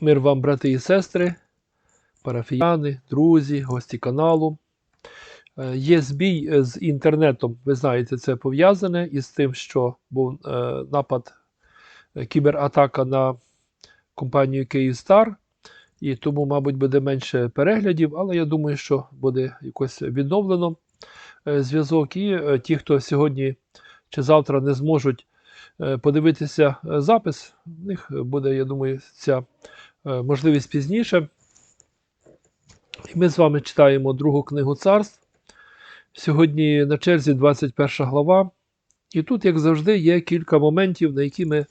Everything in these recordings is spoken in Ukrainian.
Мир вам, брати і сестри, парафіяни, друзі, гості каналу. Е, Є збій е, з інтернетом, ви знаєте, це пов'язане із тим, що був е, напад, кібератака на компанію Київстар, і тому, мабуть, буде менше переглядів, але я думаю, що буде якось відновлено зв'язок. І ті, хто сьогодні чи завтра не зможуть подивитися запис, в них буде, я думаю, ця можливість пізніше. І ми з вами читаємо другу книгу царств. Сьогодні на черзі 21 глава. І тут, як завжди, є кілька моментів, на які ми е,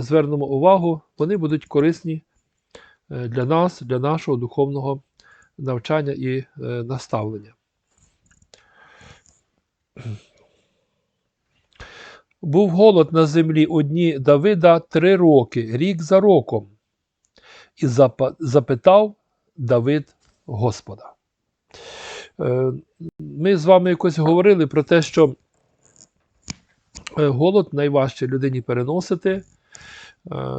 звернемо увагу. Вони будуть корисні е, для нас, для нашого духовного навчання і е, наставлення. Був голод на землі одні Давида три роки, рік за роком. І запитав Давид Господа. Е, Ми з вами якось говорили про те, що е, голод найважче людині переносити, е,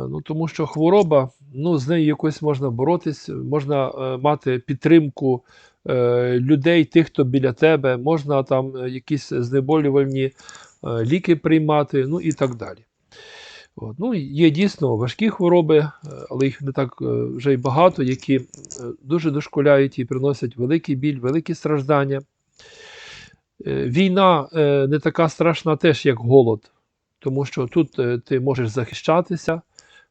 ну, тому що хвороба, ну, з нею якось можна боротись, можна мати підтримку людей, тих, хто біля тебе, можна там якісь знеболювальні ліки приймати, ну і так далі. От. Ну, є дійсно важкі хвороби, е, але їх не так е, вже й багато, які е, дуже дошкуляють і приносять великий біль, великі страждання. Війна не така страшна теж, як голод, тому що тут ти можеш захищатися.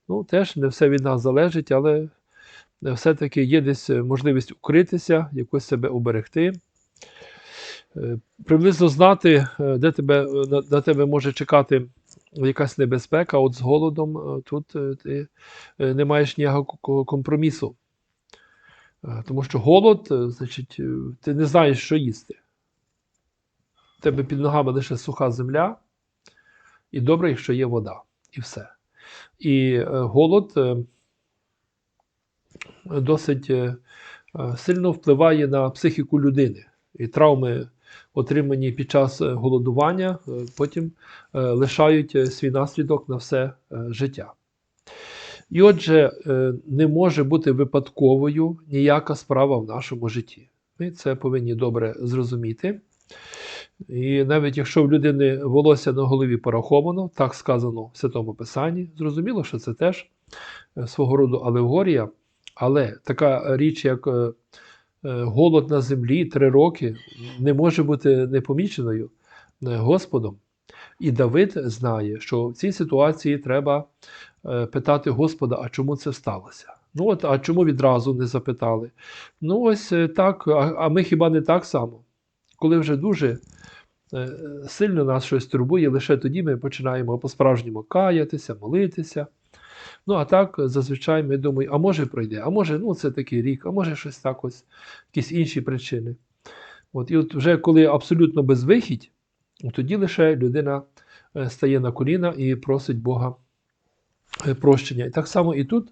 Ну, теж не все від нас залежить, але все-таки є десь можливість укритися, якось себе уберегти. Е, Приблизно знати, де тебе, на, на тебе може чекати якась небезпека, от з голодом е, тут е, ти е, не маєш ніякого компромісу. Тому що голод, значить, ти не знаєш, що їсти. У тебе під ногами лише суха земля, і добре, якщо є вода, і все. І голод досить сильно впливає на психіку людини. І травми, отримані під час е, голодування, е, потім е, лишають свій наслідок на все життя. І отже, не може бути випадковою ніяка справа в нашому житті. Ми це повинні добре зрозуміти. І навіть якщо в людини волосся на голові пораховано, так сказано в Святому Писанні, зрозуміло, що це теж свого роду алегорія, але така річ, як голод на землі три роки, не може бути непоміченою е, Господом. І Давид знає, що в цій ситуації треба е, питати Господа, а чому це сталося? Ну от, а чому відразу не запитали? Ну, ось е, так, а, ми хіба не так само? Коли вже дуже е, сильно нас щось турбує, лише тоді ми починаємо по-справжньому каятися, молитися. Ну, а так, зазвичай ми думаємо, а може пройде, а може, ну це такий рік, а може щось так ось, якісь інші причини. От, і от вже коли абсолютно безвихідь, тоді лише людина е, стає на коліна і просить Бога е, прощення. І так само і тут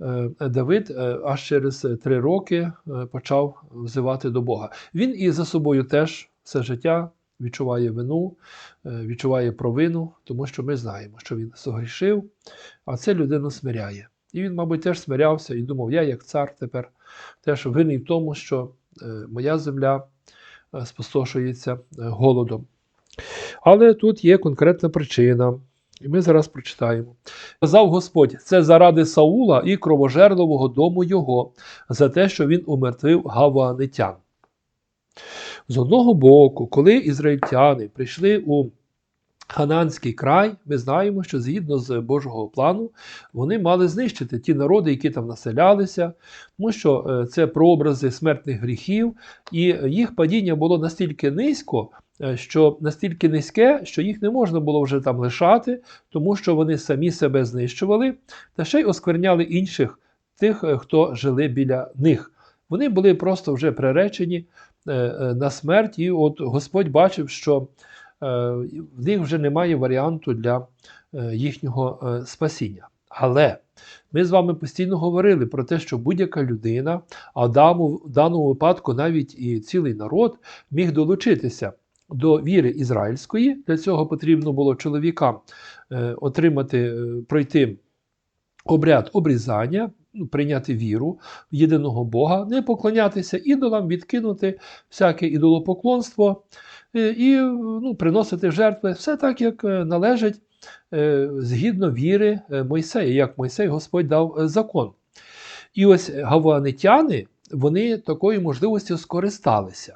е, Давид аж через три роки почав взивати до Бога. Він і за собою теж все життя відчуває вину, е, відчуває провину, тому що ми знаємо, що він согрішив, а це людину смиряє. І він, мабуть, теж смирявся і думав, я як цар тепер теж винний в тому, що е, моя земля е, спустошується голодом. Але тут є конкретна причина, і ми зараз прочитаємо. Сказав Господь: це заради Саула і кровожерливого дому його, за те, що він умертвив гаванитян. З одного боку, коли ізраїльтяни прийшли у Хананський край, ми знаємо, що згідно з Божого плану вони мали знищити ті народи, які там населялися, тому що е, це прообрази смертних гріхів, і їх падіння було настільки низько, е, що настільки низьке, що їх не можна було вже там лишати, тому що вони самі себе знищували, та ще й оскверняли інших тих, е, хто жили біля них. Вони були просто вже приречені на смерть, і от Господь бачив, що е, в них вже немає варіанту для е, їхнього е, спасіння. Але ми з вами постійно говорили про те, що будь-яка людина, а в даному, випадку навіть і цілий народ міг долучитися до віри ізраїльської. Для цього потрібно було чоловікам е, отримати, е, пройти обряд обрізання, прийняти віру в єдиного Бога, не поклонятися ідолам, відкинути всяке ідолопоклонство е, і ну, приносити жертви, все так, як е, належить е, згідно віри Мойсея, як Мойсей Господь дав закон. І ось гаванитяни, вони такою можливістю скористалися.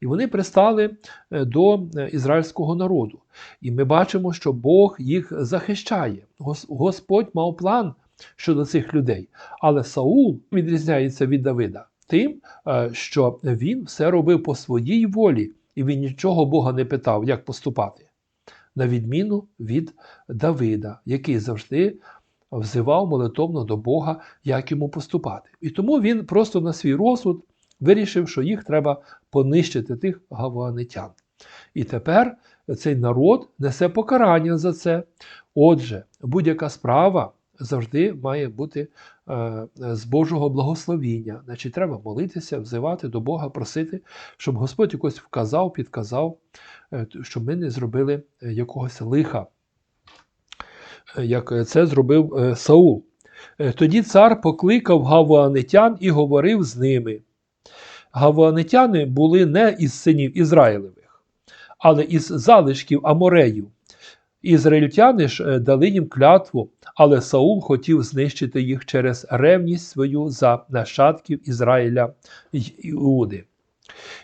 І вони пристали до ізраїльського народу. І ми бачимо, що Бог їх захищає. Господь мав план щодо цих людей. Але Саул відрізняється від Давида тим, е, що він все робив по своїй волі, і він нічого Бога не питав, як поступати. На відміну від Давида, який завжди взивав молитовно до Бога, як йому поступати. І тому він просто на свій розсуд вирішив, що їх треба понищити тих гаванитян. І тепер цей народ несе покарання за це. Отже, будь-яка справа завжди має бути е, з Божого благословіння. Значить, треба молитися, взивати до Бога, просити, щоб Господь якось вказав, підказав, е, щоб ми не зробили е, якогось лиха, як це зробив Саул. Тоді цар покликав гаванитян і говорив з ними. Гаванитяни були не із синів Ізраїлевих, але із залишків Амореїв. Ізраїльтяни ж е, дали їм клятву, але Саул хотів знищити їх через ревність свою за нащадків Ізраїля й Іуди.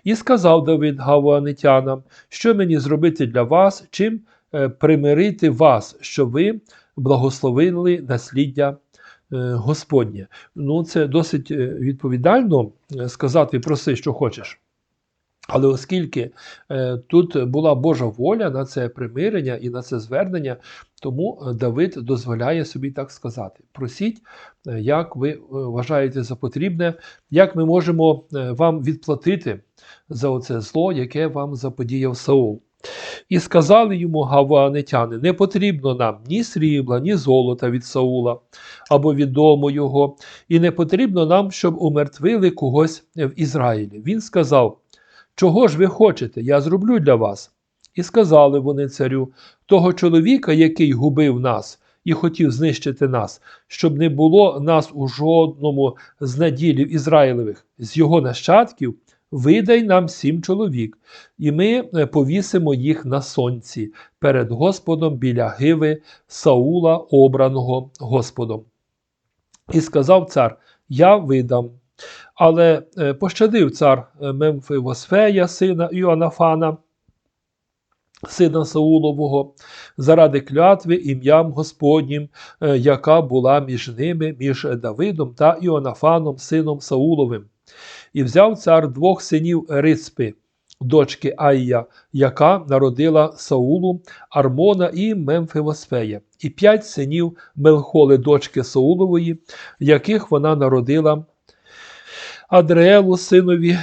І сказав Давид гаванитянам, що мені зробити для вас, чим е, примирити вас, що ви благословили насліддя е, Господнє. Ну, це досить відповідально сказати проси, що хочеш. Але оскільки е, тут була Божа воля на це примирення і на це звернення, тому е, Давид дозволяє собі так сказати: просіть, е, як ви е, вважаєте за потрібне, як ми можемо вам відплатити за оце зло, яке вам заподіяв Саул. І сказали йому гаванитяни: не потрібно нам ні срібла, ні золота від Саула або від дому його, і не потрібно нам, щоб умертвили когось в Ізраїлі. Він сказав: Чого ж ви хочете? Я зроблю для вас. І сказали вони царю, того чоловіка, який губив нас і хотів знищити нас, щоб не було нас у жодному з наділів Ізраїлевих, з його нащадків, видай нам сім чоловік, і ми е, повісимо їх на сонці перед Господом біля гиви Саула, обраного Господом. І сказав цар: Я видам. Але е, пощадив цар е, Мемфивосфея, сина Іоанафана, сина Саулового, заради клятви ім'ям Господнім, е, яка була між ними, між Давидом та Іоанафаном, сином Сауловим. І взяв цар двох синів Рицпи, дочки Айя, яка народила Саулу, Армона і Мемфивосфея, і п'ять синів Мелхоли, дочки Саулової, яких вона народила Адреелу, синові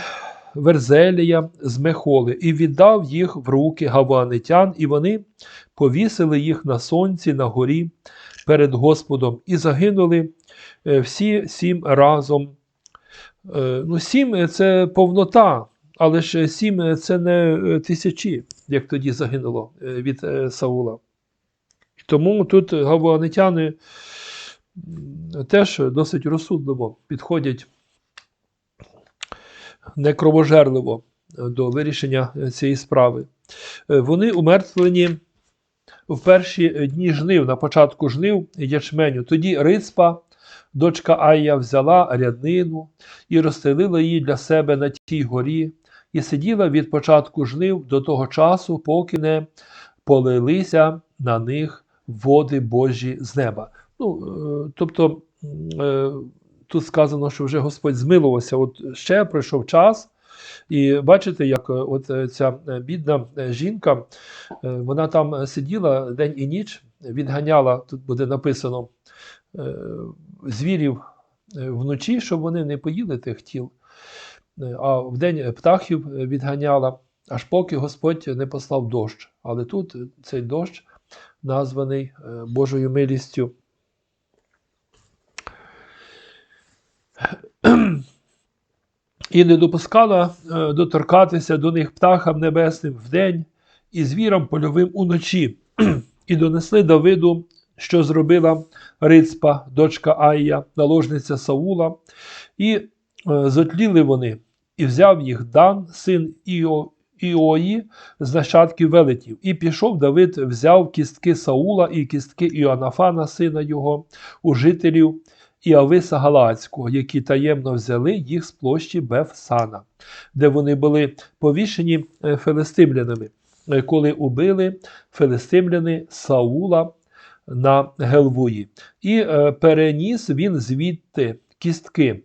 Верзелія з Мехоли, і віддав їх в руки гаванитян, і вони повісили їх на сонці на горі перед Господом, і загинули е, всі сім разом. Е, Ну, сім це повнота, але ж сім це не е, тисячі, як тоді загинуло від Саула. Тому тут гаванитяни теж досить розсудливо підходять не кровожерливо е, до вирішення е, цієї справи. Е, Вони умертвлені в перші дні жнив, на початку жнив ячменю. Тоді Рицпа, дочка Айя, взяла ряднину і розстелила її для себе на тій горі, і сиділа від початку жнив до того часу, поки не полилися на них води Божі з неба. Ну, тобто, тут сказано, що вже Господь змилувався. От ще пройшов час, і бачите, як е, от е, ця е, бідна жінка, вона там сиділа день і ніч, відганяла, тут буде написано, звірів вночі, щоб вони не поїли тих тіл, а вдень птахів е, відганяла, аж поки Господь не послав дощ. Але тут цей дощ названий Божою милістю. І не допускала е, доторкатися до них птахам небесним вдень і звірам польовим уночі, і донесли Давиду що зробила Рицпа, дочка Айя, наложниця Саула, і е, зотліли вони, і взяв їх Дан, син Іо, Іої, з нащадків велетів. І пішов Давид, взяв кістки Саула і кістки Іоанафана, сина його, у жителів Іависа Галацького, які таємно взяли їх з площі Бефсана, де вони були повішені е, филистимлянами, е, коли убили филистимляни Саула на Гелвуї. І е, переніс він звідти кістки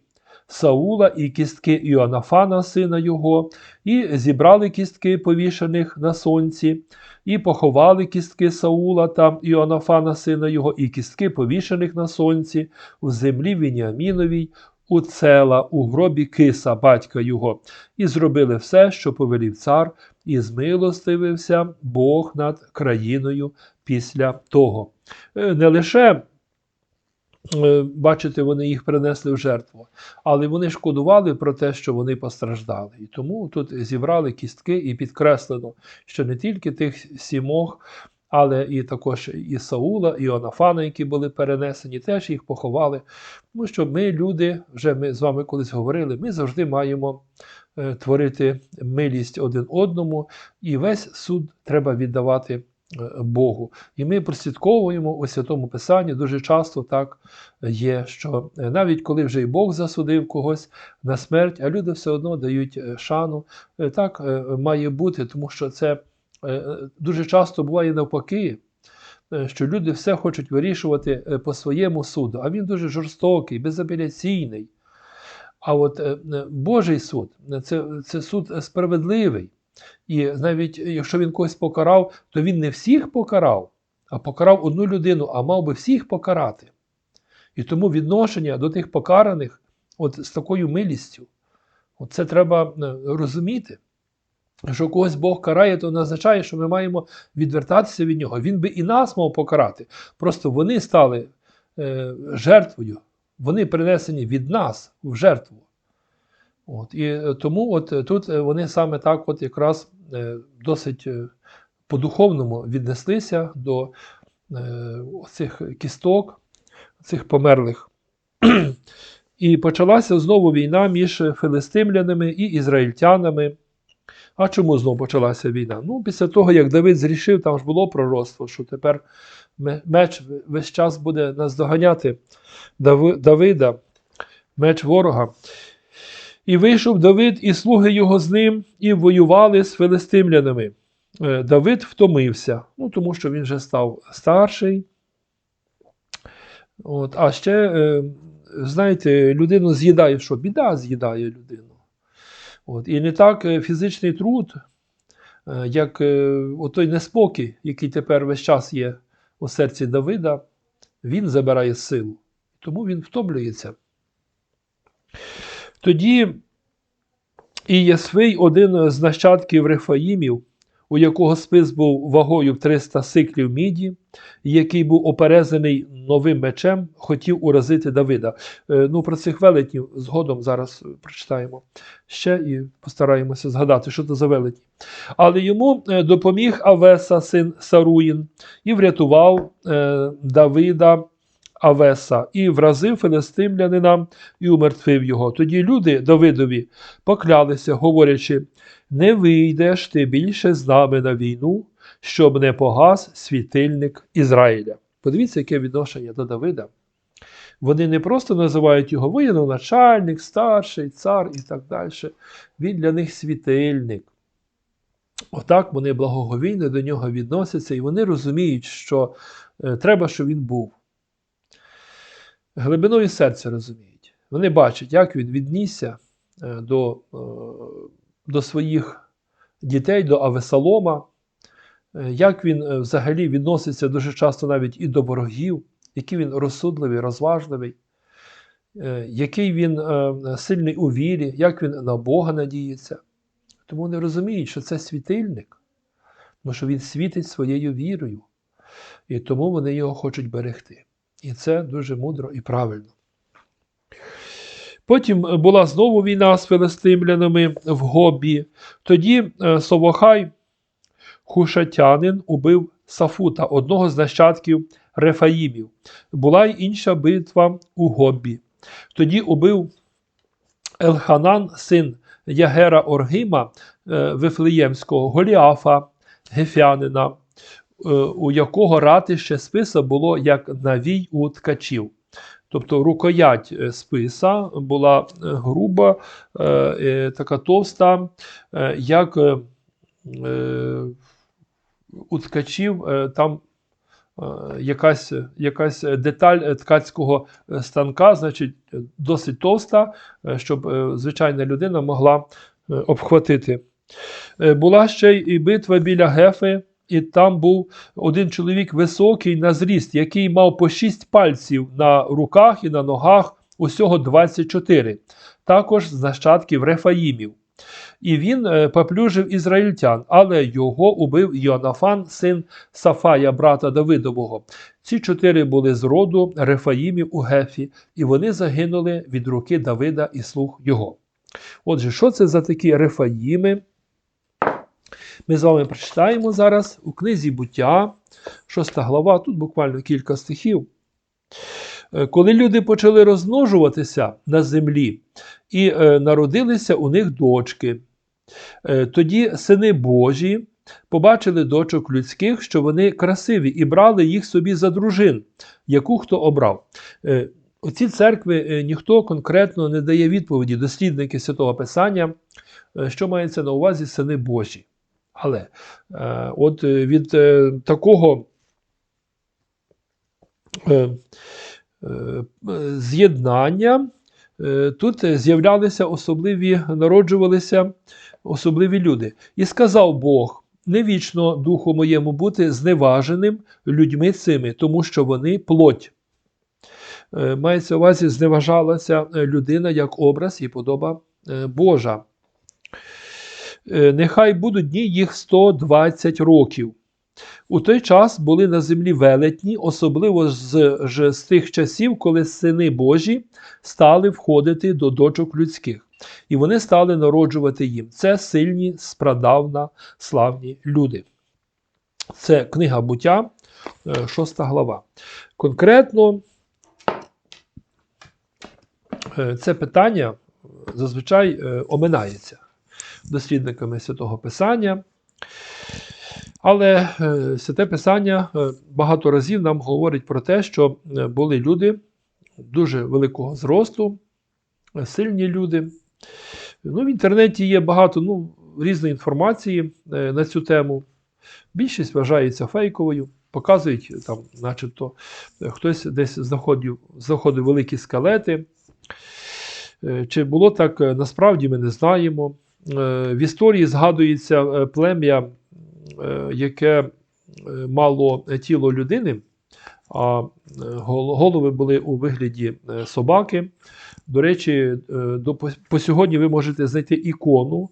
Саула і кістки Іоанафана, сина його, і зібрали кістки повішених на сонці, і поховали кістки Саула та Іоанафана, сина його, і кістки повішених на сонці в землі Вініаміновій, у цела, у гробі киса, батька його, і зробили все, що повелів цар, і змилостивився Бог над країною після того. Е, Не лише бачите, вони їх принесли в жертву, але вони шкодували про те, що вони постраждали. І тому тут зібрали кістки і підкреслено, що не тільки тих сімох, але і також і Саула, і Онафана, які були перенесені, теж їх поховали. Тому що ми, люди, вже ми з вами колись говорили, ми завжди маємо е, творити милість один одному, і весь суд треба віддавати е, Богу. І ми прослідковуємо у Святому Писанні дуже часто так є, що е, навіть коли вже і Бог засудив когось на смерть, а люди все одно дають е, шану. Е, Так е, має бути, тому що це е, дуже часто буває навпаки. е, Що люди все хочуть вирішувати е, по своєму суду, а він дуже жорстокий, безапеляційний. А от е, е, Божий суд е, це, це суд е, справедливий. І навіть якщо він когось покарав, то він не всіх покарав, а покарав одну людину, а мав би всіх покарати. І тому відношення до тих покараних от з такою милістю, от це треба е, розуміти. Що когось Бог карає, то не означає, що ми маємо відвертатися від нього. Він би і нас мав покарати. Просто вони стали е, жертвою, вони принесені від нас в жертву. От, і е, тому от е, тут е, вони саме так, от якраз досить по-духовному віднеслися до цих кісток, цих померлих. І почалася знову війна між филистимлянами і ізраїльтянами. А чому знову почалася війна? Ну, після того, як Давид зрішив, там ж було пророцтво, що тепер меч весь час буде наздоганяти Давида, меч ворога. І вийшов Давид і слуги його з ним, і воювали з филистимлянами. Е, Давид втомився, ну, тому що він вже став старший. От, а ще, е, знаєте, людину з'їдає, що біда з'їдає людину. От, і не так е, фізичний труд, як отой неспокій, який тепер весь час є у серці Давида, він забирає силу. Тому він втомлюється. Тоді і Єсвий, один з нащадків Рефаїмів, у якого спис був вагою в 300 сиклів міді, який був оперезаний новим мечем, хотів уразити Давида. Е, Ну, про цих велетнів згодом зараз прочитаємо ще і постараємося згадати, що це за велетні. Але йому е, допоміг Авеса, син Саруїн, і врятував е, Давида. Авеса і вразив филистимлянина і умертвив його. Тоді люди Давидові поклялися, говорячи: не вийдеш ти більше з нами на війну, щоб не погас світильник Ізраїля. Подивіться, яке відношення до Давида. Вони не просто називають його воєноначальник, старший, цар і так далі. Він для них світильник. Отак вони благоговійно до нього відносяться, і вони розуміють, що е, треба, щоб він був. Глибиною серця розуміють. Вони бачать, як він віднісся е, до, е, до своїх дітей, до Авесалома, е, як він взагалі відноситься дуже часто навіть і до ворогів, який він розсудливий, розважливий, який він сильний у вірі, як він на Бога надіється. Тому вони розуміють, що це світильник, тому що він світить своєю вірою, і тому вони його хочуть берегти. І це дуже мудро і правильно. Потім була знову війна з филистимлянами в Гобі. Тоді е, Совохай, хушатянин, убив Сафута, одного з нащадків Рефаїмів. Була й інша битва у Гоббі. Тоді убив Елханан, син Ягера Оргима е, Вифлеємського, Голіафа, Гефянина, е, у якого ратище списа було як навій у ткачів. Тобто рукоять е, списа була е, груба, е, е, така товста, е, як е, е, у ткачів е, там е, якась, якась деталь е, ткацького е, станка, значить, е, досить товста, е, щоб е, звичайна людина могла е, обхватити. Е, Була ще й битва біля Гефи, і там був один чоловік високий на зріст, який мав по шість пальців на руках і на ногах, усього 24, також з нащадків Рефаїмів. І він е, поплюжив ізраїльтян, але його убив Йонафан, син Сафая, брата Давидового. Ці чотири були з роду Рефаїмів у Гефі, і вони загинули від руки Давида і слуг його. Отже, що це за такі Рефаїми? Ми з вами прочитаємо зараз у книзі буття, 6 глава, тут буквально кілька стихів. Е, Коли люди почали розмножуватися на землі, і е, народилися у них дочки, е, тоді сини Божі побачили дочок людських, що вони красиві, і брали їх собі за дружин, яку хто обрав. Е, У ці церкви ніхто конкретно не дає відповіді, дослідники Святого Писання, що мається на увазі сини Божі. Але е, от е, від е, такого з'єднання тут з'являлися особливі, народжувалися особливі люди. І сказав Бог: не вічно духу моєму бути зневаженим людьми цими, тому що вони плоть. Мається увазі, зневажалася людина як образ і подоба Божа. Е, Нехай будуть дні їх 120 років. У той час були на землі велетні, особливо з, ж з тих часів, коли сини Божі стали входити до дочок людських, і вони стали народжувати їм. Це сильні, спрадавна, славні люди. Це книга буття, 6 глава. Конкретно е, це питання зазвичай е, оминається дослідниками Святого Писання. Але е, Святе Писання е, багато разів нам говорить про те, що е, були люди дуже великого зросту, сильні люди. Ну, в інтернеті є багато ну, різної інформації на цю тему. Більшість вважається фейковою, показують там, начебто, хтось десь знаходив, знаходив великі скелети. Чи було так насправді ми не знаємо. Е, В історії згадується е, плем'я, е, яке мало тіло людини, а голови були у вигляді собаки. До речі, до, по- сьогодні ви можете знайти ікону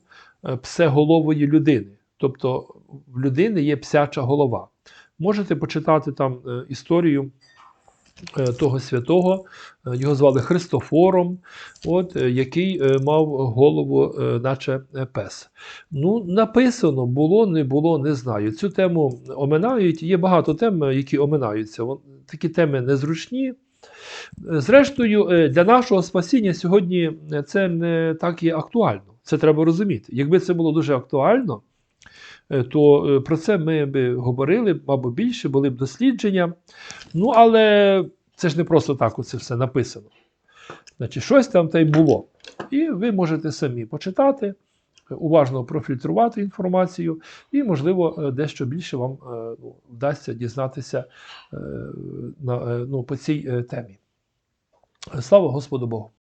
псеголової людини. Тобто в людини є псяча голова. Можете почитати там історію того святого, Е, його звали Христофором, от, е, який е, мав голову, е, наче е, пес. Ну, написано, було, не було, не знаю. Цю тему оминають. Є багато тем, е, які оминаються. Такі теми незручні. Е, Зрештою, е, для нашого спасіння сьогодні е, це не так і актуально. Це треба розуміти. Якби це було дуже актуально, е, то е, про це ми б говорили, мабуть, більше, були б дослідження. Ну, але це ж не просто так оце все написано. Значить, щось там та й було. І ви можете самі почитати, е, уважно профільтрувати інформацію, і, можливо, е, дещо більше вам е, ну, вдасться дізнатися е, на, е, ну, по цій е, темі. Слава Господу Богу!